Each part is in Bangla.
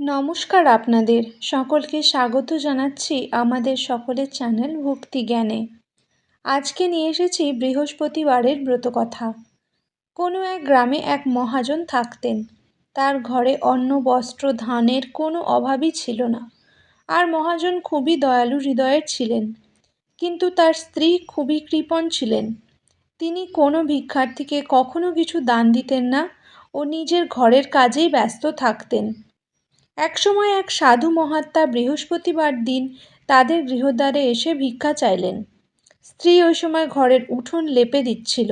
নমস্কার আপনাদের। সকলকে স্বাগত জানাচ্ছি আমাদের সকলের চ্যানেল ভক্তি জ্ঞানে। আজকে নিয়ে এসেছি বৃহস্পতিবারের ব্রতকথা। কোনো এক গ্রামে এক মহাজন থাকতেন। তার ঘরে অন্ন, বস্ত্র, ধানের কোনো অভাবই ছিল না। আর মহাজন খুবই দয়ালু হৃদয়ের ছিলেন। কিন্তু তার স্ত্রী খুবই কৃপণ ছিলেন। তিনি কোনো ভিক্ষার্থীকে কখনো কিছু দান দিতেন না ও নিজের ঘরের কাজেই ব্যস্ত থাকতেন। একসময় এক সাধু মহাত্মা বৃহস্পতিবার দিন তাদের গৃহদ্বারে এসে ভিক্ষা চাইলেন। স্ত্রী ওই সময় ঘরের উঠোন লেপে দিচ্ছিল।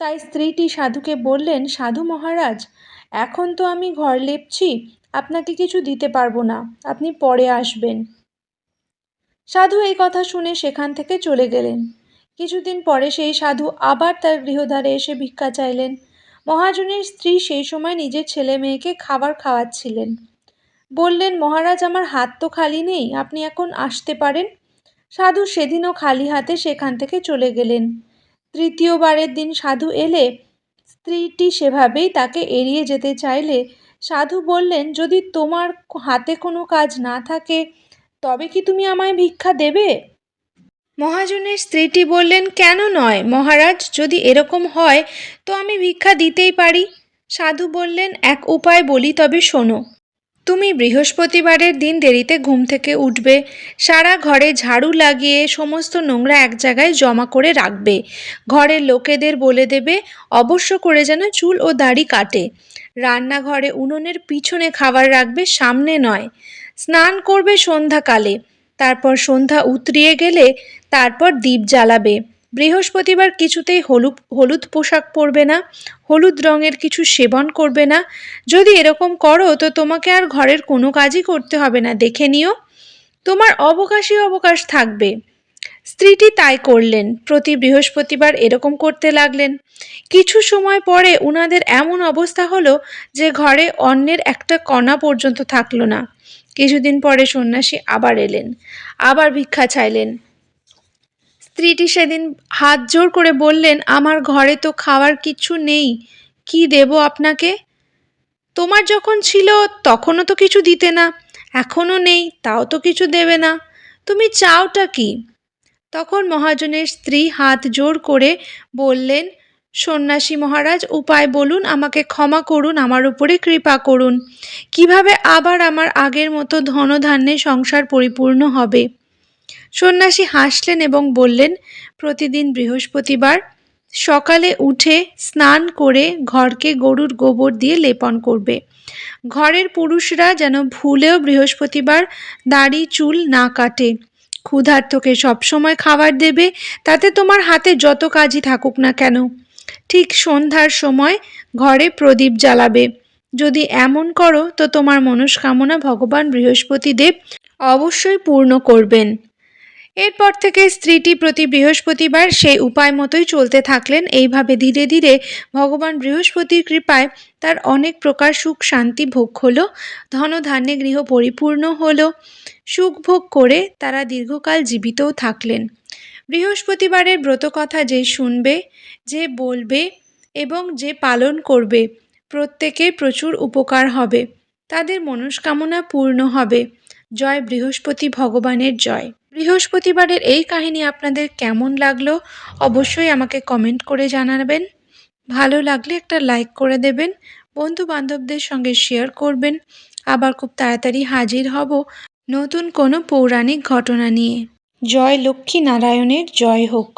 তাই স্ত্রীটি সাধুকে বললেন, সাধু মহারাজ, এখন তো আমি ঘর লেপছি, আপনাকে কিছু দিতে পারব না, আপনি পরে আসবেন। সাধু এই কথা শুনে সেখান থেকে চলে গেলেন। কিছুদিন পরে সেই সাধু আবার তার গৃহদ্বারে এসে ভিক্ষা চাইলেন। মহাজনের স্ত্রী সেই সময় নিজের ছেলে মেয়েকে খাবার খাওয়াচ্ছিলেন। বললেন, মহারাজ, আমার হাত তো খালি নেই, আপনি এখন আসতে পারেন? সাধু সেদিনও খালি হাতে সেখান থেকে চলে গেলেন। তৃতীয়বারের দিন সাধু এলে, স্ত্রীটি সেভাবেই তাকে এড়িয়ে যেতে চাইলে, সাধু বললেন, যদি তোমার হাতে কোনো কাজ না থাকে, তবে কি তুমি আমায় ভিক্ষা দেবে? মহাজনের স্ত্রীটি বললেন, কেন নয়, মহারাজ, যদি এরকম হয়, তো আমি ভিক্ষা দিতেই পারি। সাধু বললেন, এক উপায় বলি তবে শোনো তুমি বৃহস্পতিবারের দিন দেরিতে ঘুম থেকে উঠবে। সারা ঘরে ঝাড়ু লাগিয়ে সমস্ত নোংরা এক জায়গায় জমা করে রাখবে। ঘরের লোকেদের বলে দেবে, অবশ্য করে যেন চুল ও দাড়ি কাটে। রান্নাঘরে উনুনের পিছনে খাবার রাখবে সামনে নয়। স্নান করবে সন্ধ্যাকালে। তারপর সন্ধ্যা উতরিয়ে গেলে তারপর দ্বীপ জ্বালাবে। বৃহস্পতিবার কিছুতেই হলুদ হলুদ পোশাক পরবে না, হলুদ রঙের কিছু সেবন করবে না। যদি এরকম করো, তো তোমাকে আর ঘরের কোনো কাজই করতে হবে না, দেখে নিও। তোমার অবকাশই অবকাশ থাকবে। স্ত্রীটি তাই করলেন, প্রতি বৃহস্পতিবার এরকম করতে লাগলেন। কিছু সময় পরে উনাদের এমন অবস্থা হলো যে ঘরে অন্যের একটা কণা পর্যন্ত থাকল না। কিছুদিন পরে সন্ন্যাসী আবার এলেন, আবার ভিক্ষা চাইলেন। স্ত্রীটি সেদিন হাত জোর করে বললেন, আমার ঘরে তো খাওয়ার কিছু নেই, কি দেব আপনাকে? তোমার যখন ছিল তখনও তো কিছু দিতে না, এখনও নেই, তাও তো কিছু দেবে না, তুমি চাওটা কি? তখন মহাজনের স্ত্রী হাত জোর করে বললেন, সন্ন্যাসী মহারাজ, উপায় বলুন, আমাকে ক্ষমা করুন, আমার উপরে কৃপা করুন। কীভাবে আবার আমার আগের মতো ধনধান্যে সংসার পরিপূর্ণ হবে? সন্ন্যাসী হাসলেন এবং বললেন, প্রতিদিন বৃহস্পতিবার সকালে উঠে স্নান করে ঘরকে গরুর গোবর দিয়ে লেপন করবে। ঘরের পুরুষরা যেন ভুলেও বৃহস্পতিবার দাড়ি, চুল না কাটে। ক্ষুধার্তকে সবসময় খাবার দেবে, তাতে তোমার হাতে যত কাজই থাকুক না কেন। ঠিক সন্ধ্যার সময় ঘরে প্রদীপ জ্বালাবে। যদি এমন করো, তো তোমার মনস্কামনা ভগবান বৃহস্পতি দেব অবশ্যই পূর্ণ করবেন। এরপর থেকে স্ত্রীটি প্রতি বৃহস্পতিবার সেই উপায় মতোই চলতে থাকলেন। এইভাবে ধীরে ধীরে ভগবান বৃহস্পতির কৃপায় তার অনেক প্রকার সুখ শান্তি ভোগ হলো, ধনধান্যে গৃহ পরিপূর্ণ হলো, সুখ ভোগ করে তারা দীর্ঘকাল জীবিতও থাকলেন। বৃহস্পতিবারের ব্রতকথা যে শুনবে, যে বলবে এবং যে পালন করবে, প্রত্যেকে প্রচুর উপকার হবে, তাদের মনস্কামনা পূর্ণ হবে। জয় বৃহস্পতি ভগবানের জয়। বৃহস্পতিবারের এই কাহিনী আপনাদের কেমন লাগল অবশ্যই আমাকে কমেন্ট করে জানাবেন। ভালো লাগলে একটা লাইক করে দেবেন বন্ধু বান্ধবদের সঙ্গে শেয়ার করবেন। আবার খুব তাড়াতাড়ি হাজির হব নতুন কোনো পৌরাণিক ঘটনা নিয়ে। জয় লক্ষ্মী নারায়ণের জয় হোক।